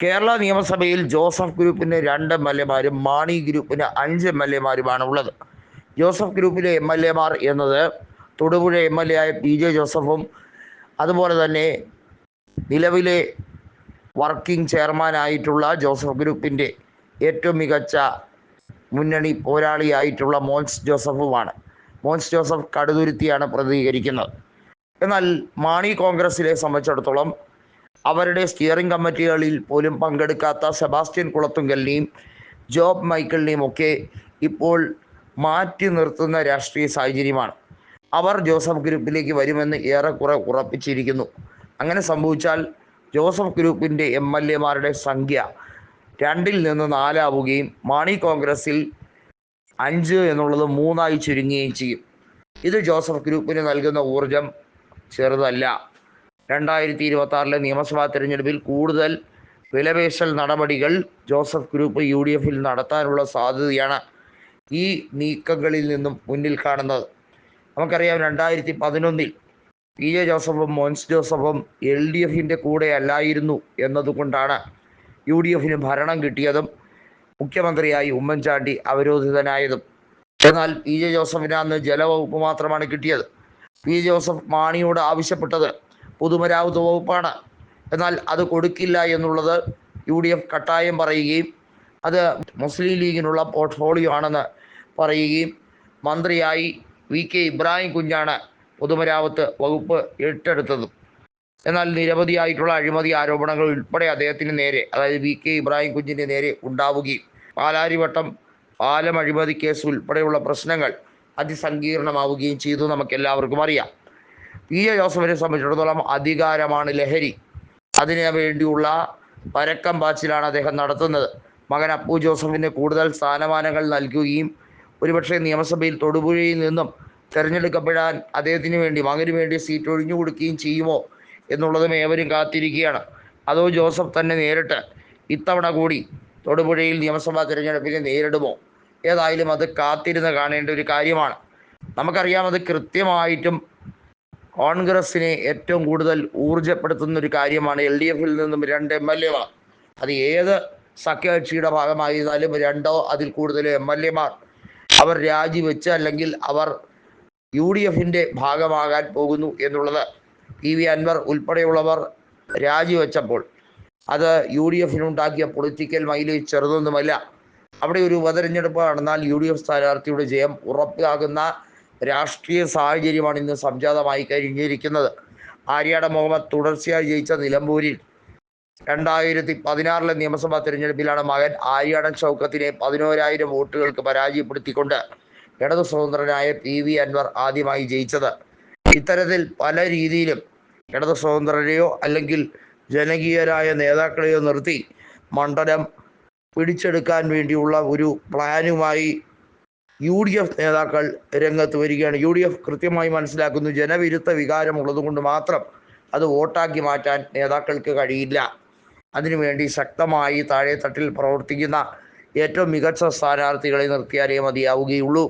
കേരള നിയമസഭയിൽ ജോസഫ് ഗ്രൂപ്പിന് രണ്ട് എം എൽ എമാരും മാണി ഗ്രൂപ്പിന് അഞ്ച് എം എൽ എമാരുമാണ് ഉള്ളത്. ജോസഫ് ഗ്രൂപ്പിലെ എം എൽ എമാർ എന്നത് തൊടുപുഴ എം എൽ എ ആയ പി ജെ ജോസഫും അതുപോലെ തന്നെ നിലവിലെ വർക്കിംഗ് ചെയർമാനായിട്ടുള്ള ജോസഫ് ഗ്രൂപ്പിന്റെ ഏറ്റവും മികച്ച മുന്നണി പോരാളിയായിട്ടുള്ള മോൻസ് ജോസഫുമാണ്. മോൻസ് ജോസഫ് കടുതുരുത്തിയാണ് പ്രതികരിക്കുന്നത് എന്നാൽ മാണി കോൺഗ്രസിലെ സംബന്ധിച്ചിടത്തോളം അവരുടെ സ്റ്റിയറിംഗ് കമ്മിറ്റികളിൽ പോലും പങ്കെടുക്കാത്ത സെബാസ്റ്റ്യൻ കുളത്തുങ്കലിനെയും ജോബ് മൈക്കിളിനെയും ഒക്കെ ഇപ്പോൾ മാറ്റി നിർത്തുന്ന രാഷ്ട്രീയ സാഹചര്യമാണ്. അവർ ജോസഫ് ഗ്രൂപ്പിലേക്ക് വരുമെന്ന് ഏറെക്കുറെ ഉറപ്പിച്ചിരിക്കുന്നു. അങ്ങനെ സംഭവിച്ചാൽ ജോസഫ് ഗ്രൂപ്പിന്റെ എം എൽ എമാരുടെ സംഖ്യ രണ്ടിൽ നിന്ന് നാലാവുകയും മാണി കോൺഗ്രസിൽ അഞ്ച് എന്നുള്ളത് മൂന്നായി ചുരുങ്ങുകയും ചെയ്യും. ഇത് ജോസഫ് ഗ്രൂപ്പിന് നൽകുന്ന ഊർജം ചെറുതല്ല. രണ്ടായിരത്തി ഇരുപത്തി ആറിലെ നിയമസഭാ തിരഞ്ഞെടുപ്പിൽ കൂടുതൽ വിലപേശൽ നടപടികൾ ജോസഫ് ഗ്രൂപ്പ് യു ഡി എഫിൽ നടത്താനുള്ള സാധ്യതയാണ് ഈ നീക്കങ്ങളിൽ നിന്നും മുന്നിൽ കാണുന്നത്. നമുക്കറിയാം രണ്ടായിരത്തി പതിനൊന്നിൽ പി ജെ ജോസഫും മോൻസ് ജോസഫും എൽ ഡി എഫിന്റെ കൂടെ അല്ലായിരുന്നു എന്നതുകൊണ്ടാണ് യു ഡി എഫിന് ഭരണം കിട്ടിയതും മുഖ്യമന്ത്രിയായി ഉമ്മൻചാണ്ടി അവരോധിതനായതും. എന്നാൽ പി ജെ ജോസഫിന് അന്ന് ജലവകുപ്പ് മാത്രമാണ് കിട്ടിയത്. പി ജോസഫ് മാണിയോട് ആവശ്യപ്പെട്ടത് പൊതുമരാമത്ത് വകുപ്പാണ്. എന്നാൽ അത് കൊടുക്കില്ല എന്നുള്ളത് യു ഡി എഫ് കട്ടായം പറയുകയും അത് മുസ്ലിം ലീഗിനുള്ള പോർട്ട്ഫോളിയോ ആണെന്ന് പറയുകയും മന്ത്രിയായി വി കെ ഇബ്രാഹിം കുഞ്ഞാണ് പൊതുമരാമത്ത് വകുപ്പ് ഏറ്റെടുത്തതും. എന്നാൽ നിരവധിയായിട്ടുള്ള അഴിമതി ആരോപണങ്ങൾ ഉൾപ്പെടെ അദ്ദേഹത്തിന് നേരെ അതായത് വി കെ ഇബ്രാഹിം കുഞ്ഞിന്റെ നേരെ ഉണ്ടാവുകയും പാലാരിവട്ടം പാലം അഴിമതി കേസ് ഉൾപ്പെടെയുള്ള പ്രശ്നങ്ങൾ അതിസങ്കീർണമാവുകയും ചെയ്തു. നമുക്ക് എല്ലാവർക്കും അറിയാം. പി എ ജോസഫിനെ സംബന്ധിച്ചിടത്തോളം അധികാരമാണ് ലഹരി. അതിനു വേണ്ടിയുള്ള പരക്കം പാച്ചിലാണ് അദ്ദേഹം നടത്തുന്നത്. മകൻ അപ്പു ജോസഫിന് കൂടുതൽ സ്ഥാനമാനങ്ങൾ നൽകുകയും ഒരുപക്ഷെ നിയമസഭയിൽ തൊടുപുഴയിൽ നിന്നും തിരഞ്ഞെടുക്കപ്പെടാൻ അദ്ദേഹത്തിന് വേണ്ടി മകന് വേണ്ടി സീറ്റ് ഒഴിഞ്ഞു കൊടുക്കുകയും ചെയ്യുമോ എന്നുള്ളതും ഏവരും കാത്തിരിക്കുകയാണ്. അതോ ജോസഫ് തന്നെ നേരിട്ട് ഇത്തവണ കൂടി തൊടുപുഴയിൽ നിയമസഭാ തിരഞ്ഞെടുപ്പിനെ നേരിടുമോ? ഏതായാലും അത് കാത്തിരുന്ന് കാണേണ്ട ഒരു കാര്യമാണ്. നമുക്കറിയാം അത് കൃത്യമായിട്ടും കോൺഗ്രസിനെ ഏറ്റവും കൂടുതൽ ഊർജപ്പെടുത്തുന്ന ഒരു കാര്യമാണ് എൽ ഡി എഫിൽ നിന്നും രണ്ട് എം എൽ എമാർ അത് ഏത് സഖ്യകക്ഷിയുടെ ഭാഗമായിരുന്നാലും രണ്ടോ അതിൽ കൂടുതൽ എം എൽ എമാർ അവർ രാജിവെച്ച് അല്ലെങ്കിൽ അവർ യു ഡി എഫിന്റെ ഭാഗമാകാൻ പോകുന്നു എന്നുള്ളത് പി വി അൻവർ ഉൾപ്പെടെയുള്ളവർ രാജിവെച്ചപ്പോൾ. അത് യു ഡി എഫിനുണ്ടാക്കിയ പൊളിറ്റിക്കൽ മൈലേജ് ചെറുതൊന്നുമല്ല. അവിടെ ഒരു ഉപതെരഞ്ഞെടുപ്പ് നടന്നാൽ യു ഡി എഫ് സ്ഥാനാർത്ഥിയുടെ ജയം ഉറപ്പാകുന്ന രാഷ്ട്രീയ സാഹചര്യമാണ് ഇന്ന് സംജാതമായി കഴിഞ്ഞിരിക്കുന്നത്. ആര്യാട മുഹമ്മദ് തുടർച്ചയായി ജയിച്ച നിലമ്പൂരിൽ രണ്ടായിരത്തി പതിനാറിലെ നിയമസഭാ തിരഞ്ഞെടുപ്പിലാണ് മകൻ ആര്യാടൻ ചൗക്കത്തിനെ പതിനോരായിരം വോട്ടുകൾക്ക് പരാജയപ്പെടുത്തിക്കൊണ്ട് ഇടതു സ്വതന്ത്രനായ പി വി അൻവർ ആദ്യമായി ജയിച്ചത്. ഇത്തരത്തിൽ പല രീതിയിലും ഇടതു സ്വതന്ത്രരെയോ അല്ലെങ്കിൽ ജനകീയരായ നേതാക്കളെയോ നിർത്തി മണ്ഡലം പിടിച്ചെടുക്കാൻ വേണ്ടിയുള്ള ഒരു പ്ലാനുമായി യു ഡി എഫ് നേതാക്കൾ രംഗത്ത് വരികയാണ്. യു ഡി എഫ് കൃത്യമായി മനസ്സിലാക്കുന്നു. ജനവിരുദ്ധ വികാരമുള്ളത് കൊണ്ട് മാത്രം അത് വോട്ടാക്കി മാറ്റാൻ നേതാക്കൾക്ക് കഴിയില്ല. അതിനുവേണ്ടി ശക്തമായി താഴെത്തട്ടിൽ പ്രവർത്തിക്കുന്ന ഏറ്റവും മികച്ച സ്ഥാനാർത്ഥികളെ നിർത്തിയാലേ മതിയാവുകയുള്ളൂ.